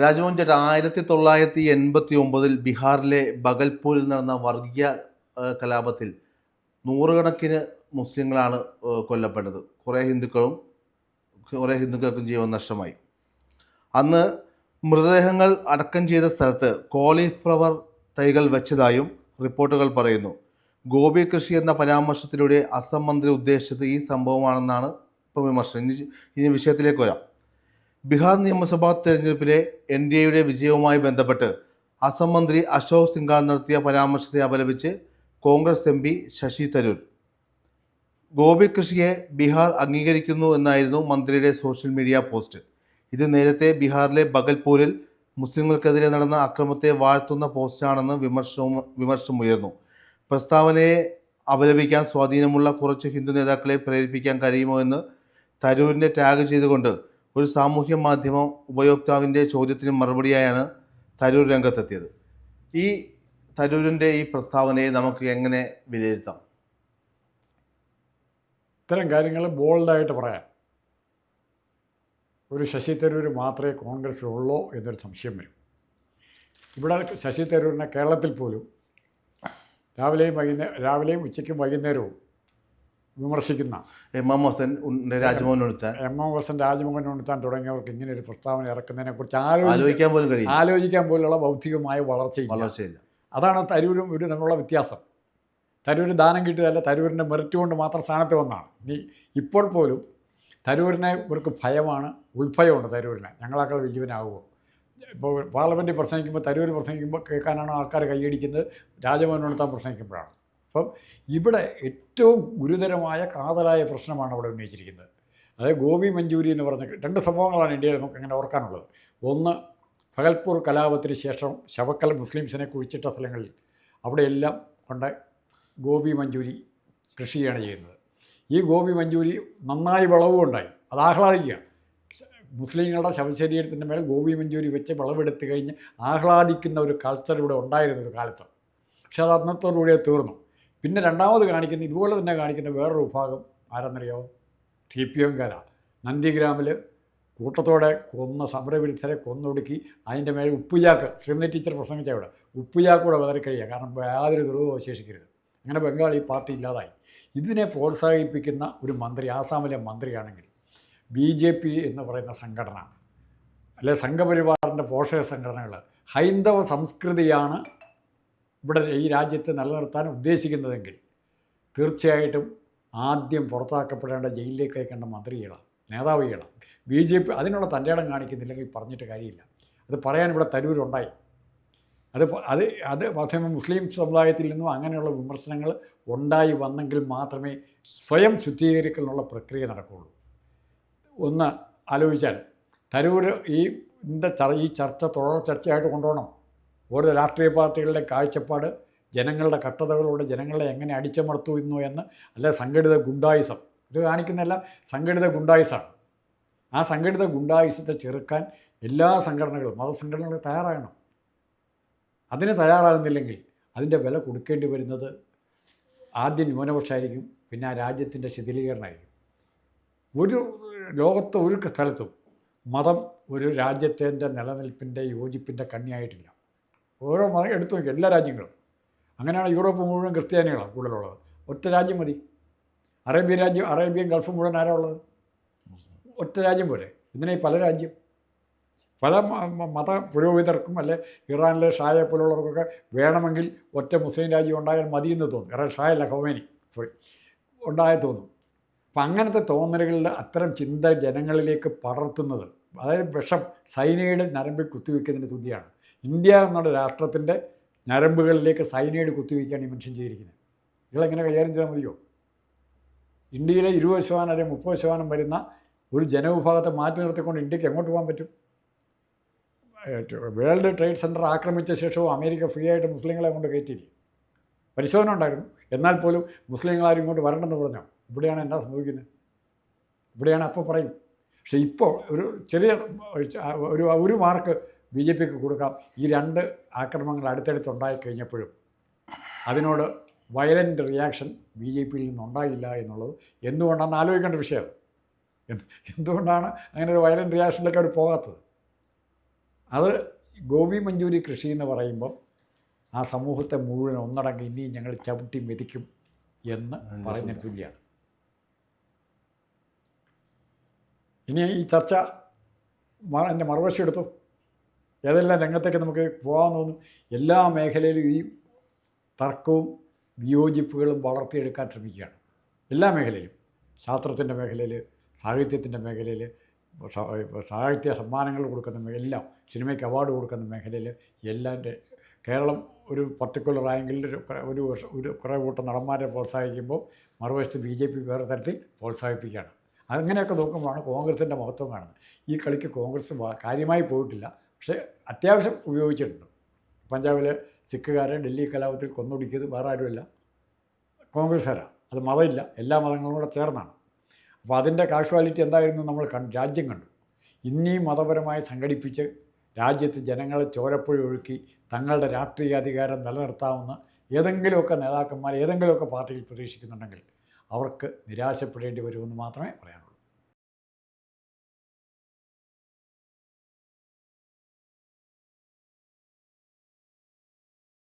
രാജമോഹൻ ചേട്ടാ ആയിരത്തി തൊള്ളായിരത്തി എൺപത്തി ഒമ്പതിൽ ബീഹാറിലെ ബഗൽപൂരിൽ നടന്ന വർഗീയ കലാപത്തിൽ നൂറുകണക്കിന് മുസ്ലിങ്ങളാണ് കൊല്ലപ്പെട്ടത്. കുറേ ഹിന്ദുക്കളും കുറേ ഹിന്ദുക്കൾക്കും ജീവൻ നഷ്ടമായി. അന്ന് മൃതദേഹങ്ങൾ അടക്കം ചെയ്ത സ്ഥലത്ത് കോളിഫ്ലവർ തൈകൾ വെച്ചതായും റിപ്പോർട്ടുകൾ പറയുന്നു. ഗോപി കൃഷി എന്ന പരാമർശത്തിലൂടെ അസം മന്ത്രി ഉദ്ദേശിച്ചത് ഈ സംഭവമാണെന്നാണ് ഇപ്പോൾ വിമർശനം. ഇനി ഇനി വിഷയത്തിലേക്ക് വരാം. ബീഹാർ നിയമസഭാ തെരഞ്ഞെടുപ്പിലെ എൻ ഡി എയുടെ വിജയവുമായി ബന്ധപ്പെട്ട് അസം മന്ത്രി അശോക് സിംഗാർ നടത്തിയ പരാമർശത്തെ അപലപിച്ച് കോൺഗ്രസ് എം പി ശശി തരൂർ. ഗോപി കൃഷിയെ ബീഹാർ അംഗീകരിക്കുന്നു എന്നായിരുന്നു മന്ത്രിയുടെ സോഷ്യൽ മീഡിയ പോസ്റ്റ്. ഇത് നേരത്തെ ബീഹാറിലെ ബഗൽപൂരിൽ മുസ്ലിങ്ങൾക്കെതിരെ നടന്ന അക്രമത്തെ വാഴ്ത്തുന്ന പോസ്റ്റാണെന്ന് വിമർശവും വിമർശമുയർന്നു. പ്രസ്താവനയെ അപലപിക്കാൻ സ്വാധീനമുള്ള കുറച്ച് ഹിന്ദു നേതാക്കളെ പ്രേരിപ്പിക്കാൻ കഴിയുമോ എന്ന് തരൂരിനെ ടാഗ് ചെയ്തുകൊണ്ട് ഒരു സാമൂഹ്യ മാധ്യമ ഉപയോക്താവിന്റെ ചോദ്യത്തിന് മറുപടിയായാണ് തരൂർ രംഗത്തെത്തിയത്. ഈ തരൂരിന്റെ ഈ പ്രസ്താവനയെ നമുക്ക് എങ്ങനെ വിലയിരുത്താം? ഇത്തരം കാര്യങ്ങൾ ബോൾഡായിട്ട് പറയാം. ഒരു ശശി തരൂർ മാത്രമേ കോൺഗ്രസ്സിലുള്ളൂ എന്നൊരു സംശയം വരും. ഇവിടെ ശശി തരൂരിനെ കേരളത്തിൽ പോലും രാവിലെയും വൈകുന്നേരം രാവിലെയും ഉച്ചയ്ക്കും വൈകുന്നേരവും വിമർശിക്കുന്ന. M M Hasan Rajmohan Unnithan. M M Hasan Rajmohan ഉണർത്താൻ തുടങ്ങിയവർക്ക് ഇങ്ങനെ ഒരു പ്രസ്താവന ഇറക്കുന്നതിനെക്കുറിച്ച് ആലോചിക്കാൻ ആലോചിക്കാൻ പോലും കഴിയും ആലോചിക്കാൻ പോലുള്ള ബൗദ്ധികമായ വളർച്ചയില്ല. വളർച്ചയില്ല. അതാണ് തരൂരും ഒരു തമ്മിലുള്ള വ്യത്യാസം. തരൂർ ദാനം കിട്ടിയതല്ല തരൂരിന്റെ മെറിറ്റ് കൊണ്ട് മാത്രം സ്ഥാനത്ത് വന്നതാണ് ഇനി ഇപ്പോൾ പോലും തരൂരിനെ ഇവർക്ക് ഭയമാണ് ഉൾഭയമുണ്ട് തരൂരിനെ. ഞങ്ങളാക്കൾ വലിയവനാകുമോ ഇപ്പോൾ പാർലമെന്റിൽ പ്രസംഗിക്കുമ്പോൾ തരൂർ പ്രസംഗിക്കുമ്പോൾ കേൾക്കാനാണ് ആൾക്കാർ കൈയടിക്കുന്നത്. രാജഭവൻ താൻ പ്രസംഗിക്കുമ്പോഴാണ്. അപ്പം ഇവിടെ ഏറ്റവും ഗുരുതരമായ കാതലായ പ്രശ്നമാണ് അവിടെ ഉന്നയിച്ചിരിക്കുന്നത്. അതായത് ഗോപി മഞ്ചൂരി എന്ന് പറഞ്ഞ രണ്ട് സംഭവങ്ങളാണ് ഇന്ത്യയിൽ നമുക്ക് അങ്ങനെ ഓർക്കാനുള്ളത്. ഒന്ന് ഭഗൽപൂർ കലാപത്തിന് ശേഷം ശവക്കൽ മുസ്ലിംസിനെ കുഴിച്ചിട്ട സ്ഥലങ്ങളിൽ അവിടെയെല്ലാം കൊണ്ട് ഗോപി മഞ്ചൂരി കൃഷിയാണ് ചെയ്യുന്നത്. ഈ ഗോപി മഞ്ചൂരി നന്നായി വിളവും ഉണ്ടായി അത് ആഹ്ലാദിക്കുക മുസ്ലിങ്ങളുടെ ശവശരീരത്തിന്റെ മേൽ ഗോപി മഞ്ചൂരി വെച്ച് വിളവെടുത്ത് കഴിഞ്ഞ് ആഹ്ലാദിക്കുന്ന ഒരു കൾച്ചർ ഇവിടെ ഉണ്ടായിരുന്നു ഒരു കാലത്ത്. പക്ഷേ അത് അന്നത്തോടുകൂടി തീർന്നു. പിന്നെ രണ്ടാമത് കാണിക്കുന്ന ഇതുപോലെ തന്നെ കാണിക്കുന്ന വേറൊരു വിഭാഗം ആരെന്നറിയോ ടി പി എംകാര നന്ദിഗ്രാമിൽ കൂട്ടത്തോടെ കൊന്ന സമരവിരുദ്ധരെ കൊന്നൊടുക്കി അതിന്റെ മേലെ ഉപ്പുചാക്ക് ശ്രീമതി ടീച്ചർ പ്രസംഗിച്ച അവിടെ ഉപ്പുചാക്കൂടെ വിതറിക്കഴിയുക കാരണം യാതൊരു തെളിവും അവശേഷിക്കരുത്. അങ്ങനെ ബംഗാൾ ഈ പാർട്ടി ഇല്ലാതായി. ഇതിനെ പ്രോത്സാഹിപ്പിക്കുന്ന ഒരു മന്ത്രി ആസാമിലെ മന്ത്രിയാണെങ്കിൽ ബി ജെ പി എന്ന് പറയുന്ന സംഘടന അല്ലെ സംഘപരിവാറിന്റെ പോഷക സംഘടനകൾ ഹൈന്ദവ സംസ്കൃതിയാണ് ഇവിടെ ഈ രാജ്യത്ത് നിലനിർത്താൻ ഉദ്ദേശിക്കുന്നതെങ്കിൽ തീർച്ചയായിട്ടും ആദ്യം പുറത്താക്കപ്പെടേണ്ട ജയിലിലേക്ക് അയക്കേണ്ട മന്ത്രികളാണ് നേതാവികളാണ്. ബി ജെ പി അതിനുള്ള തന്റെ ഇടം കാണിക്കുന്നില്ലെങ്കിൽ പറഞ്ഞിട്ട് കാര്യമില്ല. അത് പറയാൻ ഇവിടെ തരൂരുണ്ടായി. അത് അത് അത് മാധ്യമ മുസ്ലിം സമുദായത്തിൽ നിന്നും അങ്ങനെയുള്ള വിമർശനങ്ങൾ ഉണ്ടായി വന്നെങ്കിൽ മാത്രമേ സ്വയം ശുദ്ധീകരിക്കലിനുള്ള പ്രക്രിയ നടക്കുകയുള്ളൂ. ഒന്ന് ആലോചിച്ചാൽ തരൂർ ഈ ഈ ചർച്ച തുടർ ചർച്ചയായിട്ട് കൊണ്ടുപോകണം. ഓരോ രാഷ്ട്രീയ പാർട്ടികളുടെ കാഴ്ചപ്പാട് ജനങ്ങളുടെ കട്ടതകളോട് ജനങ്ങളെ എങ്ങനെ അടിച്ചമർത്തുന്നു എന്ന് അല്ലെ സംഘടിത ഗുണ്ടായുസം. ഇത് കാണിക്കുന്നതല്ല സംഘടിത ഗുണ്ടായുസമാണ് ആ സംഘടിത ഗുണ്ടായുസത്തെ ചെറുക്കാൻ എല്ലാ സംഘടനകളും മതസംഘടനകളും തയ്യാറാകണം. അതിന് തയ്യാറാകുന്നില്ലെങ്കിൽ അതിന്റെ വില കൊടുക്കേണ്ടി വരുന്നത് ആദ്യം ന്യൂനപക്ഷമായിരിക്കും പിന്നെ ആ രാജ്യത്തിന്റെ ശിഥിലീകരണമായിരിക്കും. ഒരു ലോകത്ത് ഒരു സ്ഥലത്തും മതം ഒരു രാജ്യത്തിന്റെ നിലനിൽപ്പിന്റെ യോജിപ്പിന്റെ കണ്ണിയായിട്ടില്ല. ഓരോ എടുത്തു നോക്കി എല്ലാ രാജ്യങ്ങളും. അങ്ങനെയാണ് യൂറോപ്പ് മുഴുവൻ ക്രിസ്ത്യാനികളാണ് കൂടുതലുള്ളത്. ഒറ്റ രാജ്യം മതി. അറേബ്യൻ രാജ്യം അറേബ്യൻ ഗൾഫ് മുഴുവൻ ആരാ ഉള്ളത്? ഒറ്റ രാജ്യം പോലെ ഇതിനെ പല രാജ്യം. പല മത പുരോഹിതർക്കും അല്ലെ ഇറാനിലെ ഷായെ പോലുള്ളവർക്കൊക്കെ വേണമെങ്കിൽ ഒറ്റ മുസ്ലിം രാജ്യം ഉണ്ടായാൽ മതി എന്ന് തോന്നും. ഇറാൻ ഷായല്ല ഹോമേനി സോറി. ഉണ്ടായ തോന്നും. അപ്പം അങ്ങനത്തെ തോന്നലുകളിൽ അത്തരം ചിന്ത ജനങ്ങളിലേക്ക് പടർത്തുന്നത് അതായത് വിഷം സൈനയുടെ നരമ്പിൽ കുത്തിവെക്കുന്നതിന് തുല്യമാണ് ഇന്ത്യ എന്നുള്ള രാഷ്ട്രത്തിന്റെ ഞരമ്പുകളിലേക്ക് സൈനൈഡ് കുത്തിവെക്കുകയാണ് ഈ മനുഷ്യൻ ചെയ്തിരിക്കുന്നത്. ഇയാളെങ്ങനെ കൈകാര്യം ചെയ്താൽ മതിയോ? ഇന്ത്യയിലെ ഇരുപത് ശതമാനം അല്ലെങ്കിൽ മുപ്പത് ശതമാനം വരുന്ന ഒരു ജനവിഭാഗത്തെ മാറ്റി നിർത്തിക്കൊണ്ട് ഇന്ത്യയ്ക്ക് എങ്ങോട്ട് പോകാൻ പറ്റും? വേൾഡ് ട്രേഡ് സെന്റർ ആക്രമിച്ച ശേഷവും അമേരിക്ക ഫ്രീ ആയിട്ട് മുസ്ലിങ്ങളെ കൊണ്ട് കയറ്റിയില്ലേ? പരിശോധന ഉണ്ടായിരുന്നു. എന്നാൽ പോലും മുസ്ലിങ്ങളാരും ഇങ്ങോട്ട് വരണമെന്ന് പറഞ്ഞോ? ഇവിടെയാണ് എന്താ സംഭവിക്കുന്നത്? ഇവിടെയാണ് അപ്പോൾ പറയും. പക്ഷേ ഇപ്പോൾ ഒരു ചെറിയ ഒരു ഒരു മാർക്ക് ബി ജെ പിക്ക് കൊടുക്കാം. ഈ രണ്ട് ആക്രമണങ്ങൾ അടുത്തടുത്ത് ഉണ്ടായിക്കഴിഞ്ഞപ്പോഴും അതിനോട് വയലന്റ് റിയാക്ഷൻ ബി ജെ പിയിൽ നിന്നുണ്ടായില്ല എന്നുള്ളത് എന്തുകൊണ്ടാണെന്ന് ആലോചിക്കേണ്ട വിഷയം. എന്ത് എന്തുകൊണ്ടാണ് അങ്ങനെ ഒരു വയലന്റ് റിയാക്ഷനിലേക്ക് അവർ പോകാത്തത്? അത് ഗോപി മഞ്ചൂരി കൃഷി എന്ന് പറയുമ്പം ആ സമൂഹത്തെ മുഴുവൻ ഒന്നടങ്കം ഇനിയും ഞങ്ങൾ ചവിട്ടി മെതിക്കും എന്ന് പറഞ്ഞ തുല്യാണ്. ഇനി ഈ ചർച്ച എന്റെ മറുവശം എടുത്തു? ഏതെല്ലാം രംഗത്തേക്ക് നമുക്ക് പോകാമെന്ന് തോന്നും എല്ലാ മേഖലയിലും ഈ തർക്കവും വിയോജിപ്പുകളും വളർത്തിയെടുക്കാൻ ശ്രമിക്കുകയാണ്. എല്ലാ മേഖലയിലും. ശാസ്ത്രത്തിന്റെ മേഖലയിൽ സാഹിത്യത്തിന്റെ മേഖലയിൽ സാഹിത്യ സമ്മാനങ്ങൾ കൊടുക്കുന്ന എല്ലാം സിനിമയ്ക്ക് അവാർഡ് കൊടുക്കുന്ന മേഖലയിൽ എല്ലാം കേരളം ഒരു പർട്ടിക്കുലർ ആയെങ്കിൽ ഒരു ഒരു കുറേ കൂട്ടം നടന്മാരെ പ്രോത്സാഹിക്കുമ്പോൾ മറുവശത്ത് ബി ജെ പി വേറെ തരത്തിൽ പ്രോത്സാഹിപ്പിക്കുകയാണ്. അങ്ങനെയൊക്കെ നോക്കുമ്പോഴാണ് കോൺഗ്രസിന്റെ മഹത്വം കാണുന്നത്. ഈ കളിക്ക് കോൺഗ്രസ് കാര്യമായി പോയിട്ടില്ല. പക്ഷേ അത്യാവശ്യം ഉപയോഗിച്ചിട്ടുണ്ട്. പഞ്ചാബിലെ സിഖുകാരെ ഡൽഹി കലാപത്തിൽ കൊന്നൊടുക്കിയത് വേറെ ആരുമല്ല. കോൺഗ്രസ്സുകാരാണ് അത് മതമില്ല. എല്ലാ മതങ്ങളും കൂടെ ചേർന്നാണ്. അപ്പോൾ അതിന്റെ കാഷ്വാലിറ്റി എന്തായിരുന്നു നമ്മൾ കണ്ടു രാജ്യം കണ്ടു. ഇനിയും മതപരമായി സംഘടിപ്പിച്ച് രാജ്യത്ത് ജനങ്ങളെ ചോരപ്പുഴ ഒഴുക്കി തങ്ങളുടെ രാഷ്ട്രീയ അധികാരം നിലനിർത്താവുന്ന ഏതെങ്കിലുമൊക്കെ നേതാക്കന്മാർ ഏതെങ്കിലുമൊക്കെ പാർട്ടിയിൽ പ്രതീക്ഷിക്കുന്നുണ്ടെങ്കിൽ അവർക്ക് നിരാശപ്പെടേണ്ടി വരുമെന്ന് മാത്രമേ പറയാൻ